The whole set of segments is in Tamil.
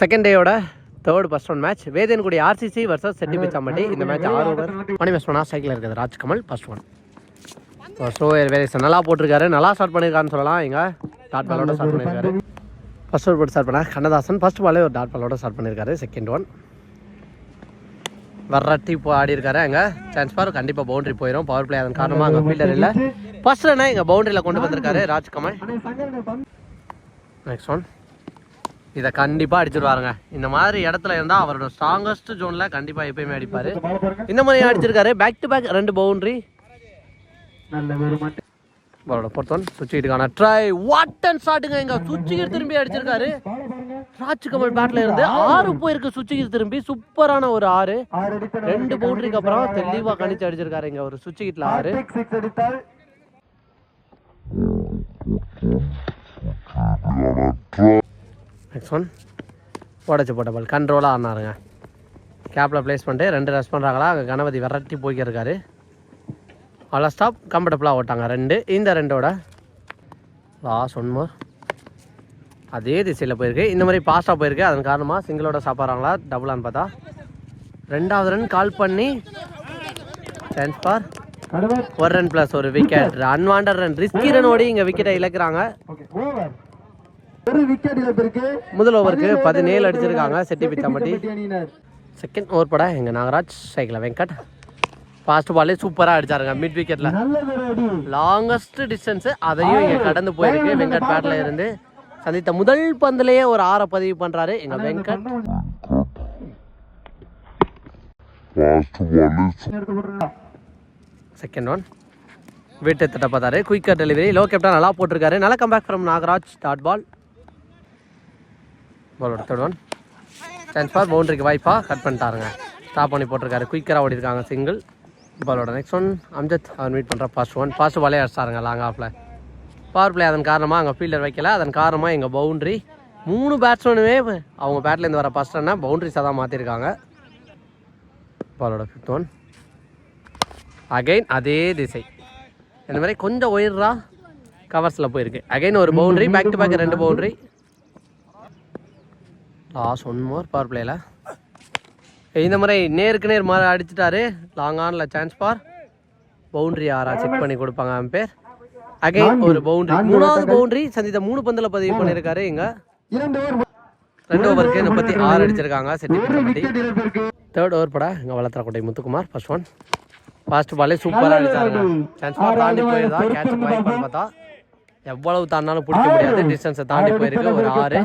Second டேயோட third first one match Vedankudi RCC versus Chetti Pichampatti. இந்த மேட்ச் ஆறு ஓவர் மணி மேட்ச் பண்ணால் சைக்கிள் இருக்குது. Rajkamal first one so variation நல்லா போட்டிருக்காரு. நல்லா ஸ்டார்ட் பண்ணியிருக்காருன்னு சொல்லலாம். இங்கே டாட் பாலோட ஸ்டார்ட் பண்ணியிருக்காரு ஃபர்ஸ்ட் ஓவர் போட்டு ஸ்டார்ட் பண்ண கண்ணதாசன். ஃபர்ஸ்ட் பாலே ஒரு டாட் பாலோட ஸ்டார்ட் பண்ணியிருக்காரு செகண்ட் ஒன் வர்றட்டி இப்போ ஆடி இருக்காரு. அங்கே சான்ஸ் பார். கண்டிப்பாக பவுண்டரி போயிடும் பவர் பிளே அதன் காரணமாக அங்கே ஃபீல்டர் இல்லை. ஃபர்ஸ்ட் ரனை இங்கே பவுண்டரியில் கொண்டு வந்திருக்காரு ராஜ்கமல். நெக்ஸ்ட் ஒன் இதை கண்டிப்பாக அடிச்சிருவாருங்க. இந்த மாதிரி இடத்துல இருந்தால் அவரோட ஸ்ட்ராங்கஸ்ட் ஜோனில் கண்டிப்பாக எப்பயுமே அடிப்பார். இந்த மாதிரி அடிச்சிருக்காரு. பேக் டு பேக் ரெண்டு பவுண்டரி நல்ல ஒரு மட்டும் பாலோட பொறுத்தவன் சுவிச்சுக்கிட்டுக்கான ட்ரை வாட் அண்ட் ஷாட்டுங்க இங்க சுவிச்சுக்கிட்டு திரும்பி அடிச்சிருக்காரு. ராஜ்கமல் பேட்ல இருந்து ஆறு போயிருக்கு சுவிச்சுக்கிட்டு திரும்பி. சூப்பரான ஒரு ஆறு. ரெண்டு பவுண்டரிக்கு அப்புறம் தெளிவா கணிச்சு அடிச்சிருக்காரு இங்க ஒரு சுவிச்சுக்கிட்டுல ஆறு. சிக்ஸ் அடித்தால் நெக்ஸ்ட் ஒன் உடச்சு போட்ட பால். கண்ட்ரோலாக ஆனாருங்க. கேப்பில் ப்ளேஸ் பண்ணிட்டு ரெண்டு ரஸ் பண்ணுறாங்களா அங்கே கணபதி விரட்டி போய்க்கிருக்காரு அவ்வளோ ஸ்டாப் கம்ஃபர்டபுளாக ஓட்டாங்க. ரெண்டு. இந்த ரெண்டோட. லாஸ் ஒன் மோர் அதே திசையில் போயிருக்கு. இந்த மாதிரி பாஸ்டாக போயிருக்கு. அதன் காரணமாக சிங்கிளோட சாப்பிட்றாங்களா டபுளான்னு பார்த்தா. ரெண்டாவது ரன் கால் பண்ணி சான்ஸ் பார் ஒரு ரன் ப்ளஸ் ஒரு wicket unwanted run risky run ஓடி இங்கே விக்கெட்டை இழக்கிறாங்க. முதல் ஓவருக்கு பதினேழு அடிச்சிருக்காங்க செட்டி அணியினர். செகண்ட் ஓவர் பட எங்கள் நாகராஜ் சைக்கிள் வெங்கட். ஃபாஸ்ட் பாலே சூப்பராக அடிச்சாருங்க மிட் விக்கெட்டில் லாங்கஸ்ட் டிஸ்டன்ஸு அதையும் இங்கே கடந்து போயிருக்கு. வெங்கட் பேட்டில் இருந்து சந்தித்த முதல் பந்திலேயே ஒரு ஆறை பதிவு பண்ணுறாரு எங்கள் வெங்கட். செகண்ட் ஒன் வீட்டு திட்ட பார்த்தாரு. குயிக்கர் டெலிவரி லோ கேப்டன் நல்லா போட்டிருக்காரு. நல்லா comeback from Nagaraj. Dot ball பாலோட தேர்ட் ஒன் சான்ஸ் ஃபார் பவுண்டரிக்கு வாய்ப்பா கட் பண்ணிட்டாருங்க. ஸ்டாப் பண்ணி போட்டிருக்காரு. குயிக்கராக ஓடிருக்காங்க சிங்கிள் பாலோட நெக்ஸ்ட் ஒன் அம்ஜத் அவர் மீட் பண்ணுற ஃபர்ஸ்ட் ஒன் ஃபாஸ்ட் பாலே அடிச்சாருங்க லாங் ஆஃபில் பவர் பிளே அதன் காரணமாக அங்கே ஃபீல்டர் வைக்கல. அதன் காரணமாக எங்கள் பவுண்டரி மூணு பேட்ஸ்மேனுமே அவங்க பேட்லேருந்து வர ஃபஸ்ட் ரன்னை பவுண்ட்ரிஸாக தான் மாற்றிருக்காங்க பாலோட ஃபிஃப்த் ஒன் அகைன் அதே திசை. இந்த மாதிரி கொஞ்சம் ஒயிரா கவர்ஸில் போயிருக்கு. அகைன் ஒரு பவுண்டரி பேக் டு பேக் ரெண்டு boundary last one more power பிளேயில் இந்த முறை நேருக்கு நேர் மாதிரி அடிச்சிட்டாரு. லாங் ஆனில் சான்ஸ் பார். பவுண்டரி ஆறா செக் பண்ணி கொடுப்பாங்க பேர்? அகைன் ஒரு பவுண்டரி மூணாவது பவுண்டரி சந்தித்த மூணு பந்தில் பதிவு பண்ணியிருக்காரு இங்கே. ரெண்டு ஓவருக்கு முப்பத்தி ஆறு அடிச்சிருக்காங்க செட்டி தேர்ட் ஓவர் பட இங்கே Vallathirakottai Muthukumar first one fast பாலே சூப்பராக அடிச்சாருங்க. சான்ஸ் பார் தாண்டி போயிருந்தா கேட்ச் வாய்ப்புன்னு பார்த்தா. எவ்வளவு தாண்டாலும் பிடிக்க முடியாது டிஸ்டன்ஸை தாண்டி போயிருக்கு ஒரு ஆறு.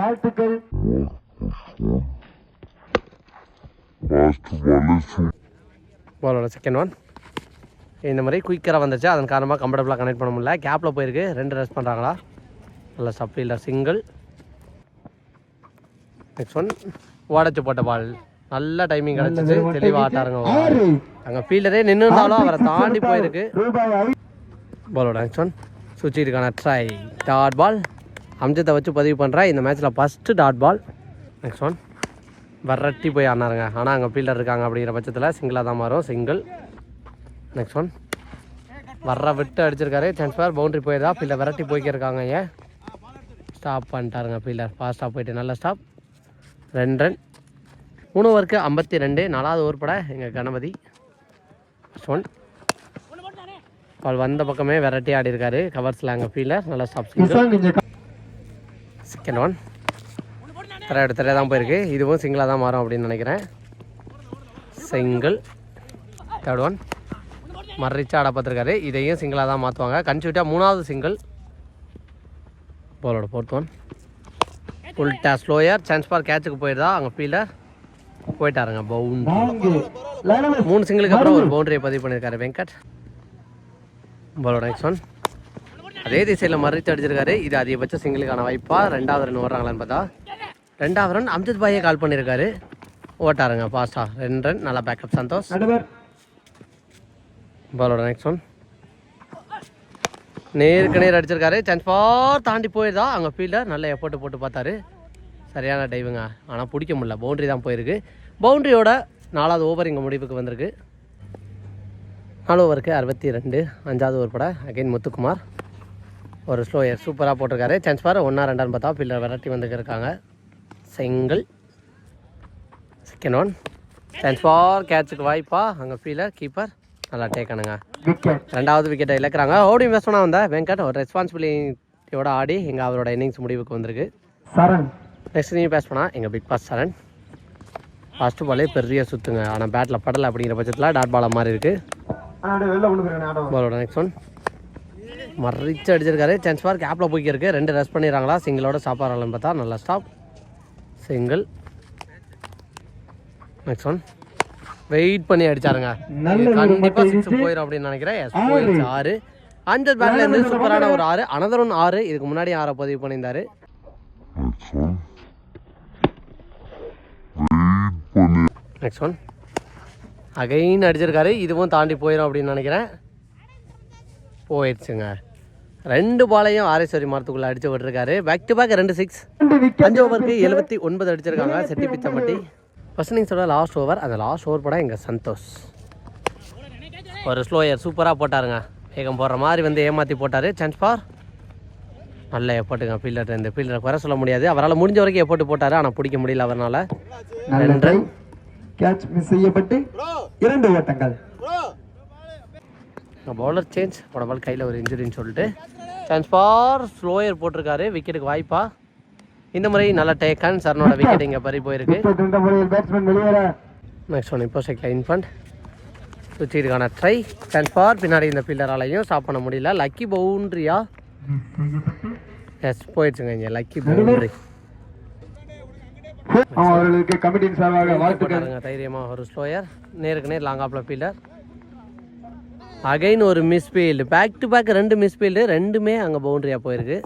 வாழ்த்துக்கள். பாலோட செகண்ட் ஒன் இந்த மாதிரி குயிக்கராக வந்துச்சு அதன் காரணமாக கம்ஃபர்டபுளாக கனெக்ட் பண்ண முடியல. கேப்பில் போயிருக்கு. ரெண்டு ரஸ் பண்ணுறாங்களா நல்ல stop fielder single next one உடச்சு போட்ட பால் நல்ல டைமிங் கிடச்சிச்சு. தெளிவாக ஆட்டாருங்க. அங்கே ஃபீல்டரே நின்று இருந்தாலும் அவரை தாண்டி போயிருக்கு. பாலோட நெக்ஸ்ட் ஒன் சுச்சிருக்கான ட்ரை டாட் பால் அம்ஜத்தை வச்சு பதிவு பண்ணுறா இந்த மேட்ச்சில் first dot ball next one வரட்டி போய் ஆனாருங்க ஆனால் அங்கே ஃபீல்டர் இருக்காங்க அப்படிங்கிற பட்சத்தில் சிங்கிளாக தான் மாறும். சிங்கிள் நெக்ஸ்ட் ஒன் வர்ற விட்டு அடிச்சிருக்காரு. சான்ஸ் பார் பவுண்டரி போயிருந்தா ஃபீல்டர் விரட்டி போய்க்கிருக்காங்க ஏன்? ஸ்டாப் பண்ணிட்டாருங்க ஃபீல்டர் ஃபாஸ்ட்டாக போயிட்டு நல்ல ஸ்டாப் ரெண்டு ரன் மூணு ஓவருக்கு ஐம்பத்தி ரெண்டு. நாலாவது ஓவர் பட எங்கள் கணபதி. ஃபஸ்ட் ஒன் பால் வந்த பக்கமே வெரைட்டி ஆடி இருக்காரு கவர்ஸில் அங்கே ஃபீல்டர் நல்லா ஸ்டாப் செகண்ட் ஒன் தர எடுத்துகிட்டே தான் போயிருக்கு. இதுவும் சிங்கிளாக தான் மாறும் அப்படின்னு நினைக்கிறேன். சிங்கிள் தேர்ட் ஒன் மர்ரிச்சா ஆட பார்த்துருக்காரு. இதையும் சிங்கிளாக தான் மாற்றுவாங்க கன்சியூட்டாக மூணாவது சிங்கிள் பாலோட ஃபோர்த் ஒன் உல்டா ஸ்லோயர் சான்ஸ் பார் கேட்சுக்கு போயிருந்தா அங்கே ஃபீல்டர் போயிட்டாருங்க. பவுண்டரி மூணு சிங்கிளுக்கு அப்புறம் ஒரு பவுண்டரியை பதிவு பண்ணியிருக்காரு வெங்கட். பாலோட நெக்ஸ்ட் ஒன் அதே திசையில் மறித்து அடிச்சிருக்காரு. இது அதிகபட்ச சிங்கிளுக்கான வாய்ப்பா. ரெண்டாவது ரன் வர்றாங்களான்னு பார்த்தா ரெண்டாவது ரன் அம்ஜத் பாயே கால் பண்ணியிருக்காரு ஓட்டாருங்க ஃபாஸ்டா ரெண்டு ரன் நல்லா பேக்கப் சந்தோஷ். பாலோட நெக்ஸ்ட் ஒன் நேருக்கு நேர் அடிச்சிருக்காரு. சான்ஸ் ஃபார் தாண்டி போயிருந்தா அங்கே ஃபீல்டர் நல்ல எஃபோர்ட் போட்டு பார்த்தாரு. சரியான டைவுங்க ஆனால் பிடிக்க முடியல. பவுண்டரி தான் போயிருக்கு. பவுண்டரியோட நாலாவது ஓவர் இங்கே முடிவுக்கு வந்திருக்கு. நாலு ஓவருக்கு அறுபத்தி ரெண்டு அஞ்சாவது ஓவர் பட. அகைன் முத்துக்குமார். ஒரு ஸ்லோயர் சூப்பராக போட்டிருக்காரு. சான்ஸ் பார் ஒன்றா ரெண்டான்னு பார்த்தா ஃபீல்டர் விரட்டி வந்துட்டு இருக்காங்க. Single second one chance for கேட்சுக்கு வாய்ப்பா. அங்கே ஃபீலர் கீப்பர் நல்லா டேக்கணுங்க விக்கெட் ரெண்டாவது விக்கெட்டை இழக்கிறாங்க. ஓடி பேசணும் வந்த? வெங்கட் ஒரு ரெஸ்பான்சிபிலிட்டியோட ஆடி இங்கே அவரோட இன்னிங்ஸ் முடிவுக்கு வந்திருக்கு. சரண். நெக்ஸ்ட் நீங்கள் பேஸ் பண்ணால் எங்கள் பிக் பாஸ் சரண். ஃபஸ்ட்டு பாலே பெரிய சுத்துங்க. ஆனால் பேட்டில் படலை அப்படிங்கிற பட்சத்தில் டாட் பாலை மாதிரி இருக்குது பாலோட நெக்ஸ்ட் ஒன் மறிச்சு அடிச்சிருக்காரு. சான்ஸ் ஃபார் கேப்பில் போய்க்கிருக்கு. ரெண்டு ரெஸ்ட் பண்ணிடுறாங்களா? சிங்கிளோட சாப்பாடுறாங்கன்னு பார்த்தா நல்லா stop single next one wait பண்ணி அடிச்சாருங்க. நல்ல இது ஒரு கண்டிப்பா மட்டை சிக்ஸ். போயிடும் அப்படின்னு நினைக்கிறேன். எஸ் போயிடுச்சு ஆறு. அஞ்சல் பேட்ல இருந்து சூப்பரான ஒரு ஆறு. அனதர் ஒன் ஆறு. இதுக்கு முன்னாடி ஆறை பதிவு பண்ணியிருந்தாரு. நெக்ஸ்ட் ஒன் அகைன் அடிச்சிருக்காரு. இதுவும் தாண்டி போயிடும் அப்படின்னு நினைக்கிறேன். போயிடுச்சுங்க. ரெண்டு பாலையும் ஆரேஸ்வரி மரத்துக்குள்ள அடிச்சு விட்டுருக்காரு. பேக் டு பேக் ரெண்டு சிக்ஸ் ரெண்டு அஞ்சு ஓவருக்கு எழுபத்தி ஒன்பது அடிச்சிருக்காங்க. செட்டி பிச்சம்பட்டி. ஃபர்ஸ்ட் இன்னிங்ஸோட லாஸ்ட் ஓவர் அந்த லாஸ்ட் ஓவர் போட எங்கள் சந்தோஷ். ஒரு ஸ்லோயர் சூப்பராக போட்டாருங்க. வேகம் போடுற மாதிரி வந்து ஏமாற்றி போட்டார். சான்ஸ் பார் நல்ல எஃபர்ட்டுங்க ஃபீல்டர் இந்த ஃபீல்டரை குறை சொல்ல முடியாது. அவரால் முடிஞ்ச வரைக்கும் எஃபர்ட் போட்டார். ஆனால் பிடிக்க முடியல அவரால் ட்ரை கேட்ச் மிஸ் செய்யப்பட்டு இரண்டு ஓட்டங்கள். பவுலர் சேஞ்ச் போன பால் கையில் ஒரு இன்ஜுரின்னு சொல்லிட்டு. சான்ஸ் ஃபார் ஸ்லோயர் போட்டிருக்காரு விக்கெட்டுக்கு வாய்ப்பா. இந்த முறை நல்ல டேக்கன் சரணோட விக்கெட் இங்கே பறி போயிருக்கு. நெக்ஸ்ட் ஒன் இப்போ செக் இன்ஃபண்ட் சுவிட்சுக்கான ட்ரை சான்ஸ் ஃபார் பின்னாடி இந்த ஃபீல்டராலையும் ஸ்டாப் பண்ண முடியல. லக்கி பவுண்ட்ரியா எஸ் போயிடுச்சுங்க இங்கே. லக்கி பவுண்ட்ரி அவர்களுக்கு கமிட்டியின் சார்பாக வாழ்த்துக்கள். தைரியமாக ஒரு ஸ்லோயர் நேருக்கு நேர் லாங் ஆஃப்ல ஃபீல்டர் அகைன் ஒரு miss field back to back ரெண்டு மிஸ் ஃபீல்டு ரெண்டுமே அங்கே பவுண்டரியாக போயிருக்கு.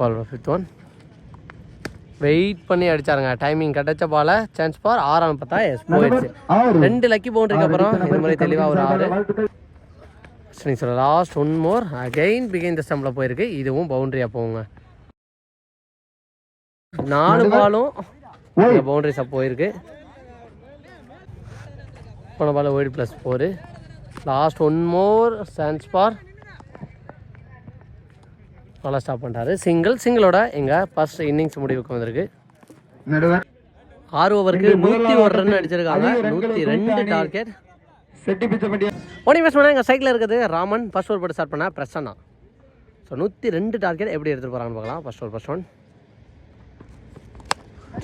பால் ஃபிஃப்த் ஒன் வெயிட் பண்ணி அடிச்சாருங்க. டைமிங் கிடைச்ச பால சான்ஸ் ஃபார் ஆறாம் பார்த்தா எஸ் போயிடுச்சு. ரெண்டு லக்கி பவுண்டரிக்கு அப்புறம் இது மாதிரி தெளிவாக ஒரு ஆறு. வாழ்த்துக்கள் ஸ்ட்ரிங்ஸோட last one more again begin the ஸ்டம்பில் போயிருக்கு. இதுவும் பவுண்டரியாக போகுங்க. நாலு பாலும். பவுண்டரிஸாக போயிருக்கு. போன ball wide plus four last one more chance for நல்லா ஸ்டாப் பண்ணிட்டாரு. சிங்கிள் சிங்கிளோட எங்கள் ஃபர்ஸ்ட் இன்னிங்ஸ் முடிவுக்கு வந்திருக்கு. ஆறு ஓவருக்கு நூற்றி ஒரு ரன் அடிச்சிருக்காங்க. நூற்றி ரெண்டு டார்கெட் பேஸ் பண்ணால் எங்கள் சைக்கிள் இருக்குது. ராமன் ஃபர்ஸ்ட் ஓவர் போட்டு ஸ்டார்ட் பண்ணால் பிரசன்னா. ஸோ நூற்றி ரெண்டு டார்கெட் எப்படி எடுத்துகிட்டு போகிறான்னு பார்க்கலாம். First over first one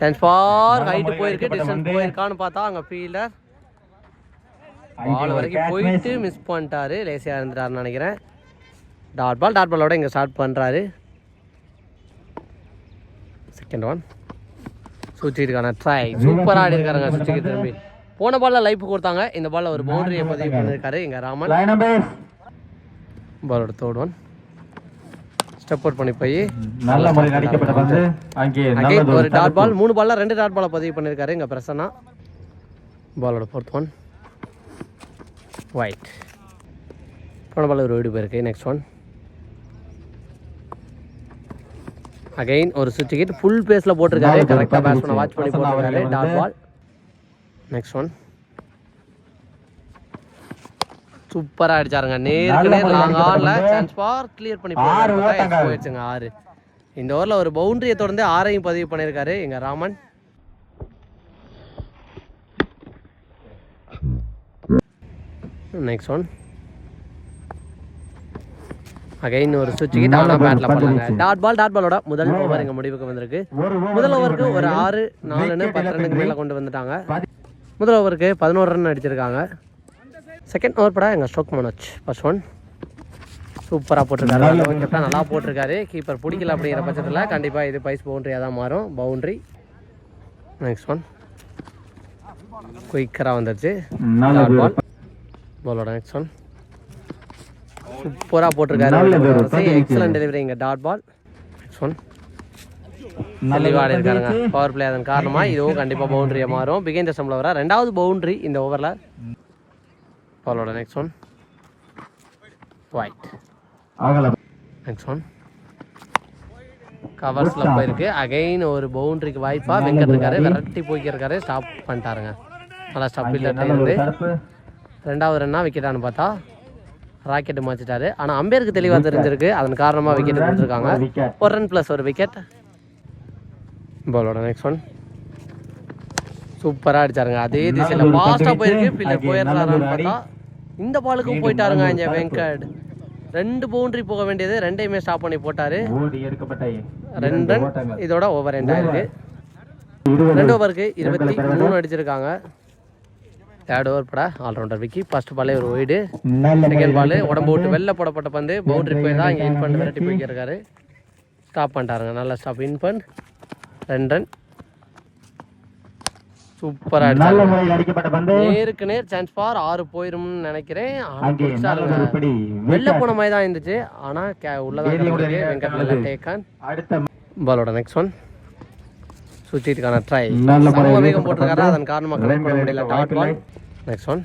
chance for height போயிருக்கு டிஸ்டன்ஸ் போயிருக்கான்னு பார்த்தா அங்கே ஃபீல்டர் பால் வரைக்கும் போயிட்டு மிஸ் பண்ணிட்டாரு லேசியாக இருந்துட்டாருன்னு நினைக்கிறேன். டாட் பால் டாட் பாலோட இங்கே ஸ்டார்ட் பண்ணுறாரு செகண்ட் ஒன் சுச்சிருக்கான ட்ரை சூப்பராக ஆடி இருக்காருங்க சுச்சிக்கு திரும்பி. போன பால்ல லைஃப் கொடுத்தாங்க இந்த பால்ல ஒரு பவுண்டரியை பதிவு பண்ணியிருக்காரு இங்க ராமன். பாலோட தேர்ட் ஒன் ஸ்டெப் அவுட் பண்ணி போய் நல்ல முறை நடிக்கப்பட்ட பந்து அங்கே அகைன் ஒரு டாட் பால் மூணு பால்ல ரெண்டு டாட் பாலை பதிவு பண்ணியிருக்காரு இங்க பிரசன்னா. பாலோட ஃபோர்த் ஒன் ஒயிட் போன பால் ஒரு வீடு போயிருக்கு. நெக்ஸ்ட் ஒன் அகைன் ஒரு சுவிட்ச் கிட் ஃபுல் பேஸில் போட்டிருக்காரு. கரெக்டாக பேட்ஸ்மேனை வாட்ச் பண்ணி போட்டிருக்காரு. டாட் பால் நெக்ஸ்ட் ஒன் சூப்பராக அடிச்சாருங்க. நேருக்கு நேர் லாங் ஆன்ல சான்ஸ் ஃபார் கிளியர் பண்ணி. போயிடுச்சுங்க ஆறு. இந்த ஓவரில் ஒரு பவுண்டரியை தொடர்ந்து ஆறையும் பதிவு பண்ணியிருக்காரு எங்க ராமன். நெக்ஸ்ட் ஒன் அகைன் ஒரு சுவிட்ச் கிட் ஆனால் பேட்டில் பண்ணலாங்க டாட் பால் டாட் பாலோட முதல் ஓவர் எங்கள் முடிவுக்கு வந்திருக்கு. முதல் ஓவருக்கு ஒரு ஆறு நாலுன்னு பத்து ரன்னுக்கு மேலே கொண்டு வந்துட்டாங்க. முதல் ஓவருக்கு பதினோரு ரன் அடிச்சிருக்காங்க. செகண்ட் ஓவர் படா எங்கள் ஸ்ட்ரோக் மனோஜ். ஃபர்ஸ்ட் ஒன் சூப்பராக போட்டிருக்காரு. கேப்டன் நல்லா போட்டிருக்காரு. கீப்பர் பிடிக்கல அப்படிங்கிற பட்சத்தில் கண்டிப்பாக இது பைஸ் பவுண்டரியாக தான் மாறும். பவுண்டரி நெக்ஸ்ட் ஒன் குயிக்கராக வந்துருச்சு. பால் பாலோட நெக்ஸ்ட் ஒன் சூப்பராக போட்டிருக்காரு. எக்ஸலன்ட் டெலிவரி இங்கே. டாட் பால் நெக்ஸ்ட் ஒன் தெளிவாக இருக்காருங்க பவர் பிளே அதன் காரணமாக இதுவும் கண்டிப்பாக பவுண்டரியாக மாறும். பிகைன் தசமில் வர ரெண்டாவது பவுண்டரி இந்த ஓவரில் பாலோட நெக்ஸ்ட் ஒன் ஆகல. நெக்ஸ்ட் ஒன் கவர்ஸில் போயிருக்கு. அகைன் ஒரு பவுண்டரிக்கு வாய்ப்பாக வெங்கட் இருக்காரு விரட்டி போய்க்கிருக்காரு. ஸ்டாப் பண்ணிட்டாருங்க. நல்லா ஸ்டாப் இருந்து. தடுப்பு ரெண்டாவது ரன்னா விக்கெட்டான்னு பார்த்தா ராக்கெட்டு மாற்றிட்டாரு ஆனால் அம்பேருக்கு தெளிவாக தெரிஞ்சிருக்கு. அதன் காரணமாக விக்கெட் கொடுத்துருக்காங்க ஒரு ரன் ப்ளஸ் ஒரு விக்கெட் பாலோட நெக்ஸ்ட் ஒன் சூப்பராக அடிச்சாருங்க. அதே திசையில் ஃபாஸ்ட்டாக போயிருக்கு. பில்லர் போயிடுறாரான்னு பார்த்தா இந்த பாலுக்கும் போயிட்டாருங்க இங்கே வெங்கட். ரெண்டு பவுண்டரி போக வேண்டியது ரெண்டையுமே ஸ்டாப் பண்ணி போட்டாரு. ரெண்டு ரன் இதோட ஓவர் எண்ட் ஆயிருக்கு ரெண்டு ஓவருக்கு இருபத்தி மூணு அடிச்சிருக்காங்க. தேர்ட் ஓவர் பட ஆல்ரவுண்டர் விக்கி. ஃபர்ஸ்ட் பாலே ஒரு ஒய்டு செகண்ட் பால் உடம்பு விட்டு வெளில போடப்பட்ட பந்து. பவுண்டரி போய் தான் இங்கே இன் பண்ணி விரட்டி போய்க்கிருக்காரு. ஸ்டாப் பண்ணிட்டாருங்க. நல்லா ஸ்டாப் இன் பண் ரெண்டு ரன் சூப்பராக நல்ல முறையில் அடிக்கப்பட்ட பந்து. நேருக்கு நேர் சான்ஸ் ஃபார் ஆறு போயிரும்னு நினைக்கிறேன். ஆனா வெளில போன மாதிரி தான் இருந்துச்சு. ஆனால் கே உள்ளதான். டேக்கான் அடுத்த பாலோட நெக்ஸ்ட் ஒன் சுற்றிட்டுக்கான ட்ரை நல்ல வேகம் போட்டிருக்காரு? அதன் காரணமாக கனெக்ட் பண்ண முடியல. டாட் பால் நெக்ஸ்ட் ஒன்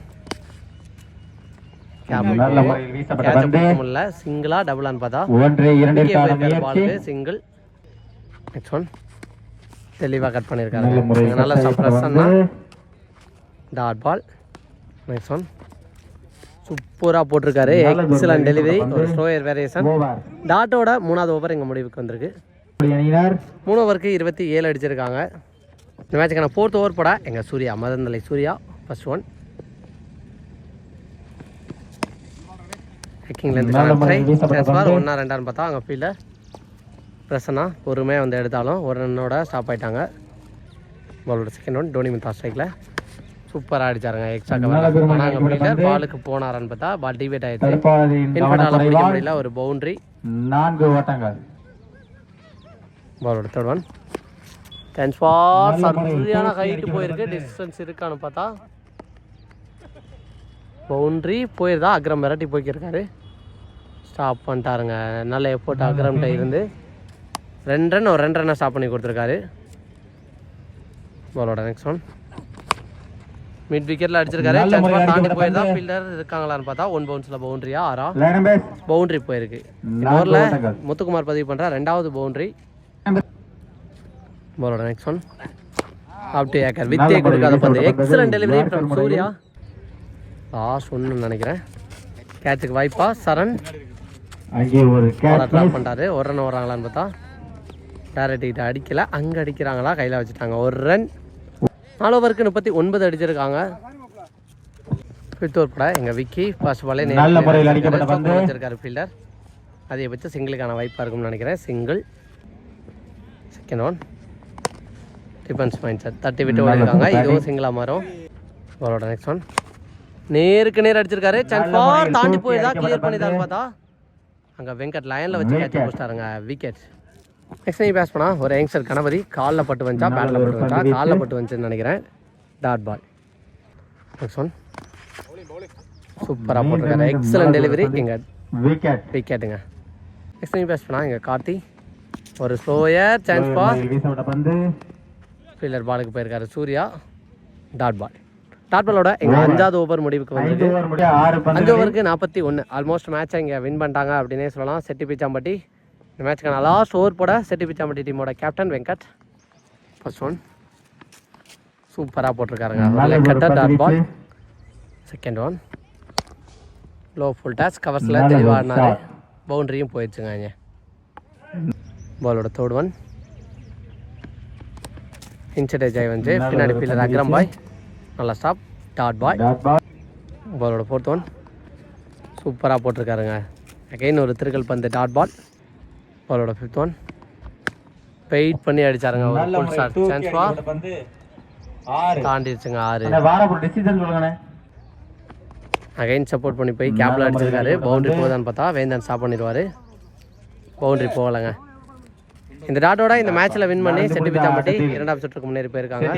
சிங்கிளா டபுளான்னு பார்த்தா. ஒன்று பாலுக்கு சிங்கிள் நெக்ஸ்ட் ஒன் தெளிவாக கட் பண்ணியிருக்காரு நல்ல முறையில் நல்ல சப்ரஸ்னா டாட் பால் நெக்ஸ்ட் ஒன் சூப்பராக போட்டிருக்காரு. Excellent delivery. ஒரு ஸ்லோயர் வேரியேஷன் டாட்டோட மூணாவது ஓவர் எங்கள் முடிவுக்கு வந்திருக்கு. மூணு ஓவருக்கு இருபத்தி ஏழு அடிச்சிருக்காங்க. இந்த மேட்சுக்கான ஃபோர்த் ஓவர் போட எங்கள் சூர்யா மதந்தலை சூர்யா ஃபர்ஸ்ட் ஒன் ஹேக்கிங்லேருந்து. ஒன்றா ரெண்டான்னு பார்த்தா அங்கே ஃபீல்டர் பிரசன்னா பொறுமையாக வந்து எடுத்தாலும் ஒரு ரன்னோட ஸ்டாப் ஆயிட்டாங்க. பாலோட செகண்ட் ஒன் டோனி மித்தா ஸ்ட்ரைக்கில் சூப்பராக அடிச்சாருங்க. எக்ஸ்ட்ரா கவர் ஆனால் அங்கே பந்து. பாலுக்கு போனாரான்னு பார்த்தா பால் டிபேட் ஆயிடுச்சு. பிடிக்க கவனக்குறைவால் முடியல. ஒரு பவுண்டரி நான்கு ஓட்டங்கள். பாலோட தேர்ட் ஒன் டென்ஸ் ஃபார். சரியான Force ஹைட் அடிக்கிறது. போயிருக்கு. டிஸ்டன்ஸ் இருக்கான்னு பார்த்தா. பவுண்ட்ரி போயிருதா? அக்ரம் மிரட்டி போய்க்கிருக்காரு. ஸ்டாப் பண்ணிட்டாருங்க. நல்ல எஃபோர்ட் அக்ரம்கிட்ட இருந்து. ரெண்டு ரன் ஒரு ரெண்டு ரன்னை ஸ்டாப் பண்ணி கொடுத்துருக்காரு. பாலோட நெக்ஸ்ட் ஒன் மிட் விக்கெட்டில் அடிச்சிருக்காரு. தாண்டி போயிருந்தா பந்து. ஃபீல்டர் இருக்காங்களான்னு பார்த்தா ஒன் பவுன்ஸில் பவுண்டரியா ஆறா? பவுண்டரி போயிருக்கு. ஓவரில் முத்துக்குமார் பதிவு பண்ணுற ரெண்டாவது பவுண்டரி பாலோட நெக்ஸ்ட் ஒன் அப் டு ஏக்கர் வித்தே கொடுக்காத பந்து. Excellent. Delivery from. Surya. Last ஒன்று நினைக்கிறேன். கேட்சுக்கு வாய்ப்பா சரண். அங்கே ஒரு கேட்ச் ட்ராப் பண்ணிட்டாரு. ஒரு ரன் வர்றாங்களான்னு பார்த்தா டேரக்ட் கிட்ட அடிக்கல? அங்கே அடிக்கிறாங்களா? கையில் வச்சுட்டாங்க. ஒரு ரன் நாலு ஓவருக்கு முப்பத்தி ஒன்பது அடிச்சிருக்காங்க. ஓவர் பட எங்கள் விக்கி ஃபர்ஸ்ட் பாலே நல்ல முறையில் அடிக்கப்பட்ட பந்து. வச்சிருக்காரு ஃபீல்டர் அதிகபட்சம் சிங்கிளுக்கான வாய்ப்பாக இருக்கும்னு நினைக்கிறேன். Single second one defence mind set தட்டி விட்டு ஓடிருக்காங்க. இதுவும் சிங்கிளாக மாறும். பாலோட நெக்ஸ்ட் ஒன் நேருக்கு நேர் அடிச்சிருக்காரு. சான்ஸ் தாண்டி போயிருந்தா கிளியர் பண்ணிதான். பார்த்தா? அங்கே வெங்கட் லைனில் வச்சு கேட்ச். போஸ்டாருங்க விக்கெட் நெக்ஸ்ட் நீ பேஸ் பண்ணா ஒரு யங்ஸ்டர் கணபதி காலில் பட்டு வந்துச்சா பேட்டில் பட்டு வந்துச்சா காலில். பட்டு வந்துச்சுன்னு நினைக்கிறேன். டாட் பால் நெக்ஸ்ட் ஒன் சூப்பராக போட்டிருக்காரு. எக்ஸலன்ட் டெலிவரி விக்கெட் விக்கெட்டுங்க நெக்ஸ்ட் நீ பேஸ் பண்ணா இங்கே கார்த்தி. ஒரு ஸ்லோயர் சான்ஸ் பந்து. ஃபீல்டர் பாலுக்கு போயிருக்காரு சூர்யா. டாட் பால் டாட் பாலோட எங்கள் அஞ்சாவது ஓவர் முடிவுக்கு ஆறு அஞ்சு ஓவருக்கு நாற்பத்தி ஒன்று ஆல்மோஸ்ட் மேட்சை இங்கே வின் பண்ணிட்டாங்க அப்படின்னே சொல்லலாம். செட்டி பிச்சாம்பட்டி இந்த மேட்ச்க்கான லாஸ்ட் ஓவர் போட செட்டி பிச்சாம்பட்டி டீமோட கேப்டன் வெங்கட். ஃபர்ஸ்ட் ஒன் சூப்பராக போட்டிருக்காருங்க. நல்ல ஒரு கட்ட பந்து dot ball. Second one low full touch கவர்ஸில் தெளிவாடினாரு. பவுண்டரியும் போயிடுச்சுங்க பாலோட தேர்ட் ஒன் இன்சைட் ஜெய் வந்து பின்னாடி ஃபீல்டர் அக்ரம். பாய். நல்லா ஸ்டாப் டாட் பாய் பாலோட ஃபோர்த் ஒன் சூப்பராக போட்டிருக்காருங்க. அகைன் ஒரு திருக்கல் பந்து. டாட் பால் பாலோட ஃபிஃப்த் ஒன் வெயிட் பண்ணி அடிச்சாருங்க ஒரு தூக்கி சான்ஸ் ஆறு. தாண்டிடுச்சுங்க ஆறு. அந்த வாரப்பூர் டிசிஷன் சொல்லுங்கண்ணே. அகைன் சப்போர்ட் பண்ணி போய் கேப்பில் நல்ல அடிச்சிருக்காரு. பவுண்டரி போகுதான்னு பார்த்தா வேந்தன் ஸ்டாப் பண்ணிடுவார். பவுண்டரி போகலைங்க. இந்த டாட்டோட இந்த மேட்ச்சில் வின் பண்ணி செட்டி பிச்சாம்பட்டி இரண்டாம் சுற்றுக்கு முன்னேறி போயிருக்காங்க.